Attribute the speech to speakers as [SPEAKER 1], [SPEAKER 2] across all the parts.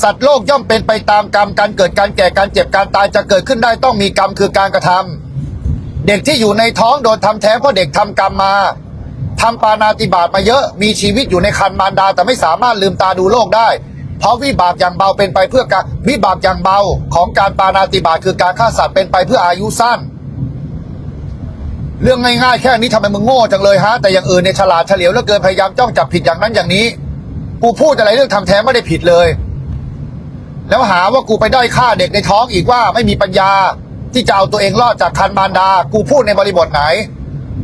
[SPEAKER 1] สัตว์โลกย่อมเป็นไปตามกรรมการเกิดการแก่การเจ็บการตายจะเกิดขึ้นได้ต้องมีกรรมคือการกระทำเด็กที่อยู่ในท้องโดนทำแท้งเพราะเด็กทำกรรมมาทำปานาติบาตมาเยอะมีชีวิตอยู่ในคันมารดา แต่ไม่สามารถลืมตาดูโลกได้ เพราะวิบากอย่างเบาเป็นไปเพื่อการวิบากอย่างเบาของการปานาติบาตคือการฆ่าสัตว์เป็นไปเพื่ออายุสั้น เรื่องง่ายๆแค่นี้ทำไมมึงโง่จังเลยฮะแต่อย่างอื่นเนี่ยฉลาดเฉลียวเหลือเกินพยายามจ้องจับผิดอย่างนั้นอย่างนี้ กูพูดอะไรเรื่องทำแท้งไม่ได้ผิดเลย แล้วหาว่ากูไปด้อยค่าเด็กในท้องอีกว่าไม่มีปัญญา ที่จะเอาตัวเองรอดจากคันมารดา กูพูดในบริบทไหน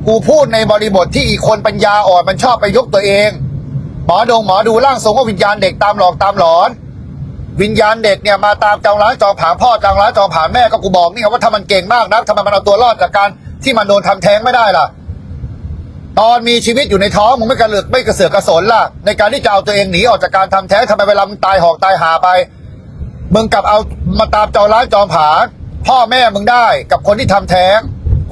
[SPEAKER 1] กูพูดในบริบทที่อีกคนปัญญาอ่อนมันชอบไปยกตัวเอง หมอดงหมอดูร่างทรงว่าวิญญาณเด็กตามหลอกตามหลอน วิญญาณเด็กเนี่ยมาตามจองร้านจองผางพ่อจองร้านจองผางแม่ก็กูบอกนี่ไงว่าถ้ามันเก่งมากนักทำไมมันเอาตัวรอดจากการที่มันโดนทำแท้งไม่ได้ล่ะตอนมีชีวิตอยู่ในท้องมึงไม่กระเลือกไม่กระเสือกกระสนล่ะ ในการที่จะเอาตัวเองหนีออกจากการทำแท้งทำไมเวลามึงตายหอกตายหาไป มึงกลับเอามาตามจอร้านจองผาพ่อแม่มึงได้กับคนที่ทำแท้ง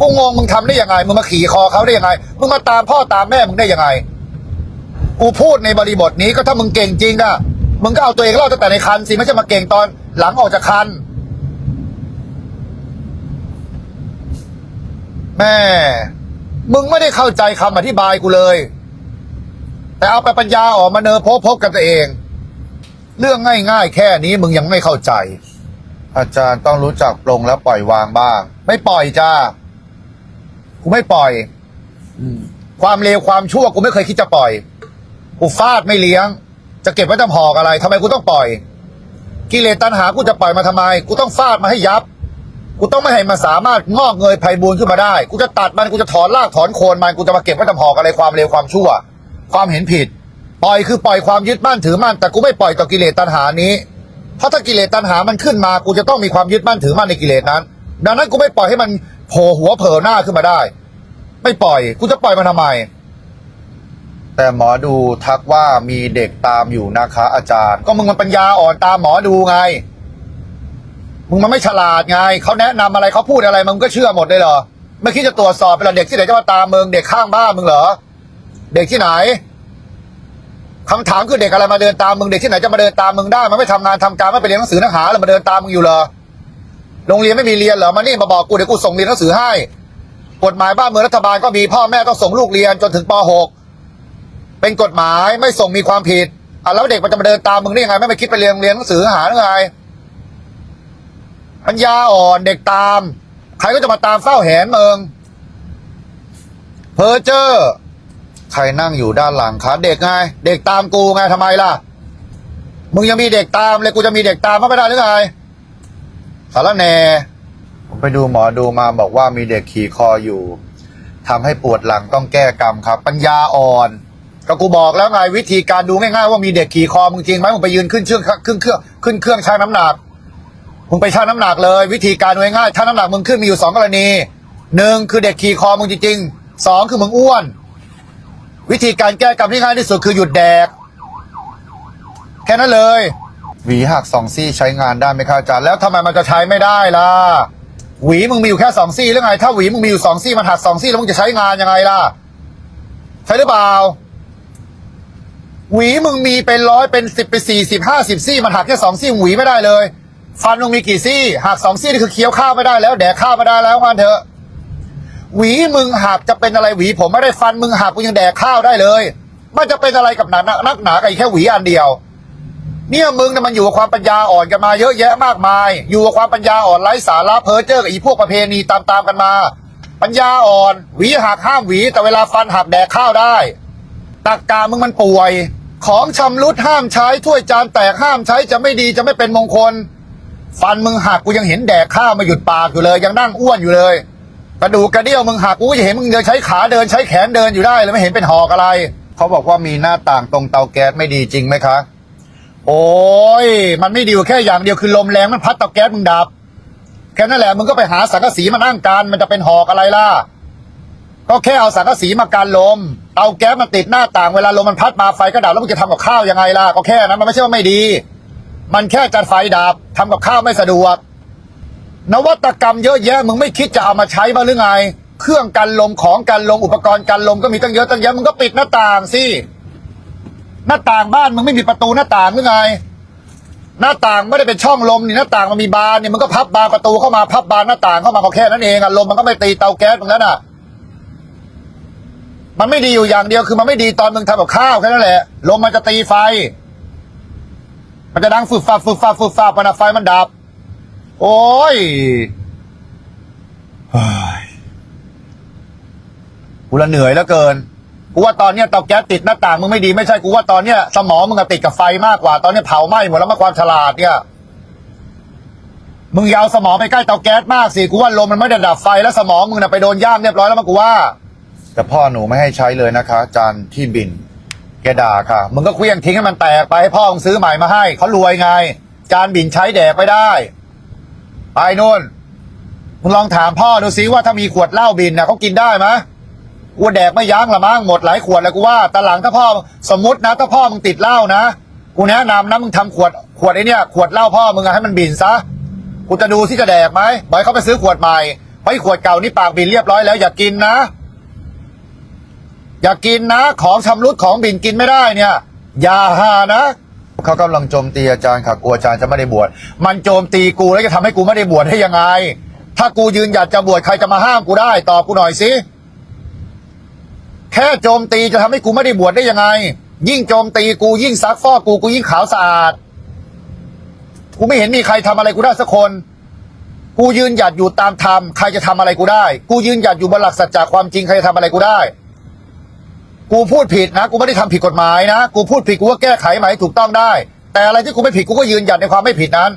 [SPEAKER 1] กูงงมึงทำได้ยังไง มึงมาขี่คอเขาได้ยังไง มึงมาตามพ่อตามแม่มึงได้ยังไง กูพูดในบริบทนี้ก็ถ้ามึงเก่งจริงอะมึงก็เอาตัวเองรอดตั้งแต่ในคันสิไม่ใช่มาเก่งตอนหลังออกจากคัน แม่ มึงไม่ได้เข้าใจคำอธิบายกูเลย แต่เอาไปปัญญาออกมาเนอพบพบกับตัวเอง เรื่องง่ายๆ แค่นี้มึงยังไม่เข้าใจ อาจารย์ต้องรู้จักปลงและปล่อยวางบ้าง ไม่ปล่อยจ้ากูไม่ปล่อยความเลวความชั่วกูไม่เคยคิดจะปล่อยกูฟาดไม่เลี้ยง จะเก็บไว้ทำหอกอะไรทำไมกูต้องปล่อย กิเลสตัณหากูจะปล่อยมาทำไม กูต้องฟาดมาให้ยับ กูต้องไม่ให้มันสามารถงอกเงยไพบูรณ์ขึ้นมาได้ กูจะตัดมันกูจะถอนรากถอนโคนมันกูจะมาเก็บไว้ทำหอกอะไรความเลวความชั่ว ความเห็นผิด ปล่อยคือปล่อยความยึดมั่นถือมั่น แต่กูไม่ปล่อยต่อกิเลสตัณหานี้ เพราะถ้ากิเลสตัณหามันขึ้นมา กูจะต้องมีความยึดมั่นถือมั่นในกิเลสนั้น ดังนั้นกูไม่ปล่อยให้มันโผล่หัวเผลอหน้าขึ้นมาได้ ไม่ปล่อย กูจะปล่อยมันทำไม แต่หมอดูทักว่ามีเด็กตามอยู่นะคะ อาจารย์ ก็มึงมันปัญญาอ่อนตามหมอดูไง มึงมันไม่ฉลาดไง เขาแนะนำอะไรเขาพูดอะไรมึงก็เชื่อหมดเลยเหรอ ไม่คิดจะตรวจสอบเป็นเด็กที่ไหนจะมาตามมึงเด็กข้างบ้านมึงเหรอ เด็กที่ไหน คำถามคือเด็กอะไรมาเดินตามมึงเด็กที่ไหนจะมาเดินตามมึงได้มันไม่ทำงานทำการไม่ไปเรียนหนังสือหนังหาแล้วมาเดินตามมึงอยู่เหรอโรงเรียนไม่มีเรียนเหรอมานี่มาบอกกูเดี๋ยวกูส่งเรียนหนังสือให้ กฎหมายบ้านเมืองรัฐบาลก็มีพ่อแม่ต้องส่งลูกเรียนจนถึงป .6 เป็นกฎหมายไม่ส่งมีความผิดอะแล้วเด็กมันจะมาเดินตามมึงได้ยังไงไม่ไปคิดไปเรียนเรียนหนังสือหาหรือไงปัญญาอ่อนเด็กตาม ใครก็จะมาตามเฝ้าแหนเมืองเพอเจอร์ ใครนั่งอยู่ด้านหลังคะเด็กไง เด็กตามกูไงทำไมล่ะ มึงยังมีเด็กตามเลยกูจะมีเด็กตามเขาไม่ได้หรือไงสารแน่ผมไปดูหมอดูมาบอกว่ามีเด็กขี่คออยู่ทำให้ปวดหลังต้องแก้กรรมครับ ปัญญาอ่อน ก็กูบอกแล้วไงวิธีการดูง่ายๆว่ามีเด็กขี่คอมึงจริงไหมมึงไปยืนขึ้นเชื่องขึ้นเครื่องขึ้นเครื่องชั่งน้ำหนักมึงไปชั่งน้ำหนักเลย วิธีการดูง่ายๆถ้าน้ำหนักมึงขึ้นมีอยู่สองกรณีหนึ่งคือเด็กขี่คอมึงจริงๆสองคือมึงอ้วน วิธีการแก้กรรมที่ง่ายที่สุดคือหยุดแดก แค่นั้นเลยหวีหักสองซี่ใช้งานได้ไหมครับอาจารย์แล้วทำไมมันจะใช้ไม่ได้ล่ะหวีมึงมีอยู่แค่สองซี่หรือไง ถ้าหวีมึงมีอยู่สองซี่มันหักสองซี่แล้วมึงจะใช้งานยังไงล่ะ ใช่หรือเปล่า หวีมึงมีเป็นร้อยเป็นสิบเป็นสี่สิบห้าสิบซี่มันหักแค่สองซี่หวีไม่ได้เลย ฟันมึงมีกี่ซี่หักสองซี่นี่คือเคี้ยวข้าวไม่ได้แล้ว แดกข้าวไม่ได้แล้วกันเถอะ หวีมึงหักจะเป็นอะไรหวีผมไม่ได้ฟันมึงหักกูยังแดกข้าวได้เลยมันจะเป็นอะไรกับหนานักหนากับอีกแค่หวีอันเดียว เนี่ยมึงเนี่ยมันอยู่กับความปัญญาอ่อนกันมาเยอะแยะมากมาย อยู่กับความปัญญาอ่อนไร้สาระเพ้อเจ้อกับอีพวกประเพณีตามๆกันมา ปัญญาอ่อน หวีหักห้ามหวี แต่เวลาฟันหักแดกข้าวได้ตักกามึงมันป่วย ของชำรุดห้ามใช้ถ้วยจานแตกห้ามใช้จะไม่ดีจะไม่เป็นมงคล ฟันมึงหักกูยังเห็นแดกข้าวมาหยุดปากอยู่เลย ยังนั่งอ้วนอยู่เลย กระดูกกระเดี่ยวมึงหักกูก็จะเห็นมึงเดินใช้ขาเดินใช้แขนเดินอยู่ได้เลยไม่เห็นเป็นหอกอะไร เขาบอกว่ามีหน้าต่างตรงเตาแก๊สไม่ดีจริงไหมคะ โอ้ยมันไม่ดีแค่อย่างเดียวคือลมแรงมันพัดเตาแก๊สมึงดับแค่นั้นแหละมึงก็ไปหาสังกะสีมานั่งกันมันจะเป็นหอกอะไรล่ะก็แค่เอาสังกะสีมากันลมเตาแก๊สมันติดหน้าต่างเวลาลมมันพัดมาไฟก็ดับแล้วมึงจะทำกับข้าวยังไงล่ะก็แค่นั้นมันไม่ใช่ว่าไม่ดี มันแค่จัดไฟดับทำกับข้าวไม่สะดวก นวัตกรรมเยอะแยะมึงไม่คิดจะเอามาใช้บ้างหรือไง เครื่องกันลมของกันลมอุปกรณ์กันลมก็มีตั้งเยอะตั้งแยะมึงก็ปิดหน้าต่างสิหน้าต่างบ้านมึงไม่มีประตูหน้าต่างหรือไง หน้าต่างไม่ได้เป็นช่องลมนี่หน้าต่างมันมีบานเนี่ยมันก็พับบานประตูเข้ามาพับบานหน้าต่างเข้ามาก็แค่นั้นเองอะลมมันก็ไม่ตีเตาแก๊สตรงนั้นอะมันไม่ดีอยู่อย่างเดียวคือมันไม่ดีตอนมึงทำกับข้าวแค่นั้นแหละลมมันจะตีไฟ มันจะดังฝึบฟับฝึบฟับฝึบฟับมันไฟมันดับ โอ้ยเฮ้ยกูละเหนื่อยแล้วเกิน กูว่าตอนเนี้ยเตาแก๊สติดหน้าต่างมึงไม่ดีไม่ใช่กูว่าตอนเนี้ยสมองมึงอะติดกับไฟมากกว่า ตอนเนี้ยเผาไหม้หมดแล้วมาความฉลาดเนี่ยมึงอยาวสมองไปใกล้เตาแก๊สมากสิกูว่าลมมันไม่ได้ดับไฟแล้วสมองมึงน่ะไปโดนย่างเรียบร้อยแล้วมั้งกูว่า แต่พ่อหนูไม่ให้ใช้เลยนะคะ จานที่บิน แกด่าค่ะ มึงก็เคลี้ยงทิ้งให้มันแตกไปให้พ่อมึงซื้อใหม่มาให้เขารวยไง จานบินใช้แดกไปได้ ไปนู่นมึงลองถามพ่อดูซิว่าถ้ามีขวดเหล้าบินนะเขากินได้ไหมกูแดกไม่ยั้งละมั้งหมดหลายขวดแล้วกูว่าต่หลังถ้าพ่อสมมตินะถ้าพ่อมึงติดเหล้านะกูแนะนำนะมึงทำขวดขวดไอ้นี่ขวดเหล้าพ่อมึงให้มันบินซะกูจะดูที่จะแดกไหมบอยเขาไปซื้อขวดใหม่เพราะไอ้ขวดเก่านี่ปากบินเรียบร้อยแล้วอย่ากินนะ อย่ากินนะ ของชำรุดของบินกินไม่ได้เนี่ย อย่าหานะ เขากำลังโจมตีอาจารย์ค่ะกลัวอาจารย์จะไม่ได้บวชมันโจมตีกูแล้วจะทำให้กูไม่ได้บวชได้ยังไง ถ้ากูยืนหยัดจะบวชใครจะมาห้ามกูได้ตอบกูหน่อยสิแค่โจมตีจะทำให้กูไม่ได้บวชได้ยังไง ยิ่งโจมตีกูยิ่งซักฟอกกูกูยิ่งขาวสะอาดกูไม่เห็นมีใครทำอะไรกูได้สักคน กูยืนหยัดอยู่ตามธรรม ใครจะทำอะไรกูได้ กูยืนหยัดอยู่บนหลักสัจจะความจริง ใครจะทำอะไรกูได้ กูพูดผิดนะ กูไม่ได้ทำผิดกฎหมายนะ กูพูดผิดกูก็แก้ไขใหม่ถูกต้องได้ แต่อะไรที่กูไม่ผิดกูก็ยืนยันในความไม่ผิดนั้น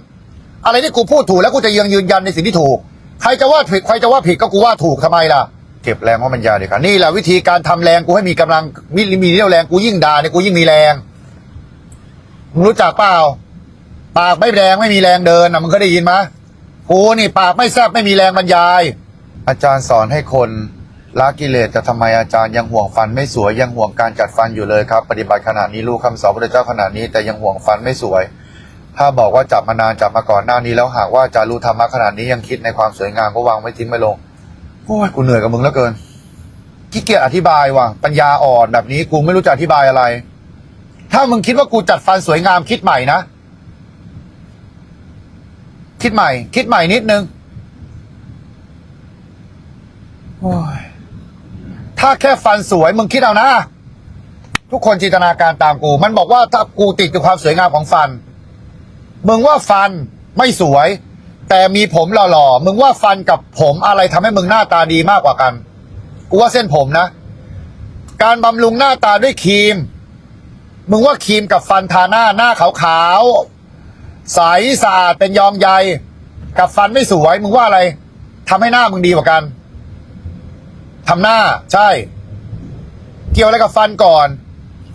[SPEAKER 1] อะไรที่กูพูดถูกแล้วกูจะยังยืนยันในสิ่งที่ถูก ใครจะว่าผิดใครจะว่าผิดก็กูว่าถูกทำไมล่ะ เก็บแรงเพรามันยาเด็กค่ะนี่แหละวิธีการทำแรงกูให้มีกำลังมีมีเรี่ยวแรงกูยิ่งด่าเนี่ยกูยิ่งมีแรงมึงรู้จักเปล่าปากไม่แรงไม่มีแรงเดินนะมึงเคยได้ยินไหมกูนี่ปากไม่แซบไม่มีแรงบรรยาย อาจารย์สอนให้คน ละกิเลสแต่ทำไมอาจารย์ยังห่วงฟันไม่สวยยังห่วงการจัดฟันอยู่เลยครับ ปฏิบัติขนาดนี้รู้คำสอนพระเจ้าขนาดนี้แต่ยังห่วงฟันไม่สวย ถ้าบอกว่าจับมานานจับมาก่อนหน้านี้แล้วหากว่าอาจารย์รู้ธรรมะขนาดนี้ยังคิดในความสวยงามก็วางไม่ทิ้งไม่ลงโอ้ยกูเหนื่อยกับมึงแล้วเกินขี้เกียจอธิบายว่ะปัญญาอ่อนแบบนี้กูไม่รู้จะอธิบายอะไร ถ้ามึงคิดว่ากูจัดฟันสวยงามคิดใหม่นะคิดใหม่ คิดใหม่นิดนึงโอ้ย ถ้าแค่ฟันสวยมึงคิดเอานะ ทุกคนจินตนาการตามกู มันบอกว่าถ้ากูติดกับความสวยงามของฟัน มึงว่าฟันไม่สวย แต่มีผมหล่อๆมึงว่าฟันกับผมอะไรทำให้มึงหน้าตาดีมากกว่ากัน กูว่าเส้นผมนะ การบำรุงหน้าตาด้วยครีม มึงว่าครีมกับฟันทาหน้าหน้าขาวๆใสสะอาดเป็นยองใยกับฟันไม่สวย มึงว่าอะไรทำให้หน้ามึงดีกว่ากัน ทำหน้าใช่ เกี่ยวอะไรกับฟันก่อน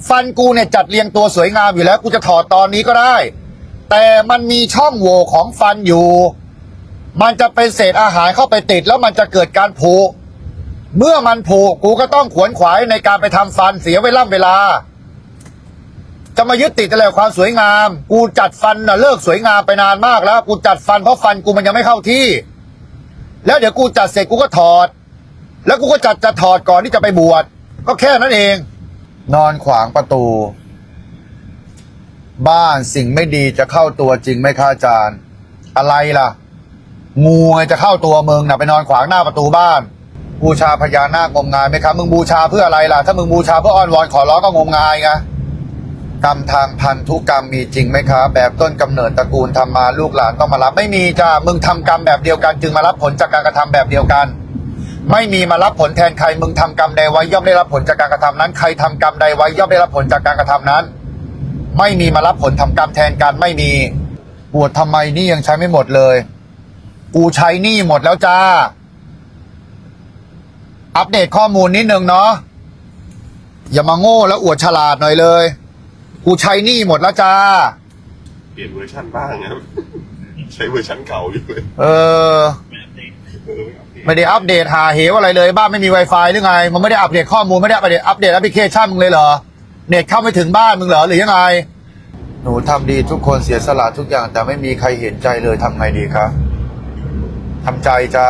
[SPEAKER 1] ฟันกูเนี่ยจัดเรียงตัวสวยงามอยู่แล้ว กูจะถอดตอนนี้ก็ได้ แต่มันมีช่องโหว่ของฟันอยู่ มันจะเป็นเศษอาหารเข้าไปติด แล้วมันจะเกิดการผุเมื่อมันผุกูก็ต้องขวนขวายในการไปทำฟันเสียเวลาเวลา จะมายึดติดอะไรความสวยงาม กูจัดฟันน่ะเลิกสวยงามไปนานมากแล้ว กูจัดฟันเพราะฟันกูมันยังไม่เข้าที่ แล้วเดี๋ยวกูจัดเสร็จกูก็ถอด แล้วกูก็จัดจะถอดก่อนที่จะไปบวชก็แค่นั้นเอง นอนขวางประตู บ้านสิ่งไม่ดีจะเข้าตัวจริงไหมคะอาจารย์ อะไรล่ะ งูจะเข้าตัวมึงนะไปนอนขวางหน้าประตูบ้าน บูชาพญานาคงมงายไหมครับมึงบูชาเพื่ออะไรล่ะ ถ้ามึงบูชาเพื่ออ้อนวอนขอร้องก็งมงายไงกรรมทางพันธุกรรมมีจริงไหมครับแบบต้นกำเนิดตระกูลทำมาลูกหลานต้องมารับ ไม่มีจ้ามึงทำกรรมแบบเดียวกัน จึงมารับผลจากการกระทำแบบเดียวกัน ไม่มีมารับผลแทนใครมึงทำกรรมใดไว้ย่อมได้รับผลจากการกระทำนั้น ใครทำกรรมใดไว้ย่อมได้รับผลจากการกระทำนั้น ไม่มีมารับผลทำกรรมแทนกันไม่มีบวชทำไมนี่ยังใช้ไม่หมดเลย กูใช้หนี่หมดแล้วจ้า อัปเดตข้อมูลนิดนึงเนาะอย่ามาโง่แล้วอวดฉลาดหน่อยเลย กูใช้หนี่หมดแล้วจ้า
[SPEAKER 2] เปลี่ยนเวอร์ชันบ้างครับใช้เวอร์ชันเก่าอยู่เลย
[SPEAKER 1] เออ
[SPEAKER 2] เออ
[SPEAKER 1] ไม่ได้อัปเดตหาเหวอะไรเลยบ้านไม่มี Wi-Fi หรือไงมันไม่ได้อัปเดตข้อมูลไม่ได้อัปเดตอัปเดตแอปพลิเคชันมึงเลยเหรอเน็ตเข้าไม่ถึงบ้านมึงเหรอหรือยังไง หนูทำดีทุกคนเสียสละทุกอย่าง แต่ไม่มีใครเห็นใจเลยทำไงดีคะทำใจจ้า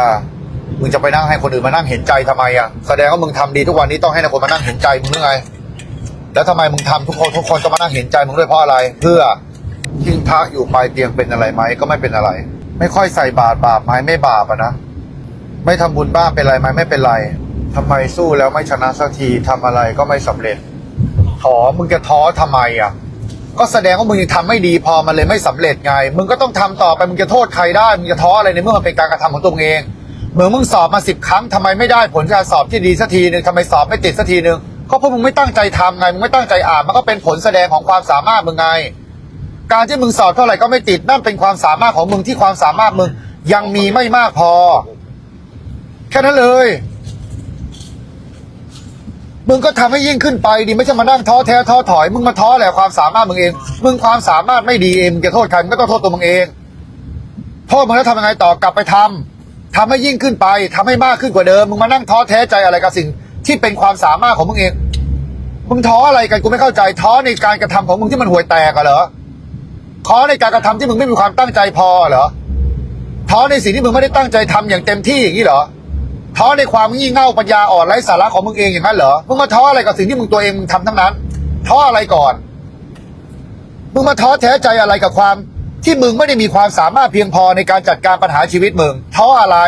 [SPEAKER 1] มึงจะไปนั่งให้คนอื่นมานั่งเห็นใจทำไมอะแสดงว่ามึงทำดีทุกวันนี้ต้องให้คนมานั่งเห็นใจมึงหรือไง แล้วทำไมมึงทำทุกคนทุกคนต้องมานั่งเห็นใจมึงด้วยเพราะอะไร เพื่อทิ้งพระอยู่ปลายเตียงเป็นอะไรไหมก็ไม่เป็นอะไร ไม่ค่อยใส่บาตรบาปไหมไม่บาปอะนะ ไม่ทำบุญบ้างเป็นไรไหมไม่เป็นไรทำไมสู้แล้วไม่ชนะสักทีทำอะไรก็ไม่สำเร็จท้อมึงจะท้อทำไมอะ ก็แสดงว่ามึงยังทำไม่ดีพอมันเลยไม่สำเร็จไง มึงก็ต้องทำต่อไปมึงจะโทษใครได้มึงจะท้ออะไรในเมื่อมันเป็นการกระทำของตัวเองเหมือนมึงสอบมาสิบครั้งทำไมไม่ได้ผลการสอบที่ดีสักทีหนึ่งทำไมสอบไม่ติดสักทีหนึ่งก็เพราะมึงไม่ตั้งใจทำไงมึงไม่ตั้งใจอ่านมันก็เป็นผลแสดงของความสามารถมึงไง การที่มึงสอบเท่าไหร่ก็ไม่ติดนั่นเป็นความสามารถของมึงที่ความสามารถมึงยังมีไม่มากพอ ค่นั้นเลย มึงก็ทำให้ยิ่งขึ้นไปดิไม่ใช่มานั่งท้อแท้ท้อถอย มึงมาท้อแหละความสามารถมึงเอง มึงความสามารถไม่ดีเองมึงจะโทษใครมึงก็ต้องโทษตัวมึงเองโทษมึงแล้วทำยังไงต่อกลับไปทำทำให้ยิ่งขึ้นไปทำให้มากขึ้นกว่าเดิม มึงมานั่งท้อแท้ใจอะไรกับสิ่ง ที่เป็นความสามารถของมึงเอง มึงท้ออะไรกันกูไม่เข้าใจท้อในการกระทำของมึงที่มันห่วยแตกเหรอท้อในการกระทำที่มึงไม่มีความตั้งใจพอเหรอท้อในสิ่งที่มึงไม่ได้ตั้งใจทำอย่างเต็มที่อย่างนี้เหรอ ท้อในความงี่เง่าปัญญาอ่อนไร้สาระของมึงเองอย่างนั้นเหรอ มึงมาท้ออะไรกับสิ่งที่มึงตัวเองมึงทำทั้งนั้น ท้ออะไรก่อน มึงมาท้อแท้ใจอะไรกับความ ที่มึงไม่ได้มีความสามารถเพียงพอในการจัดการปัญหาชีวิตมึง ท้ออะไร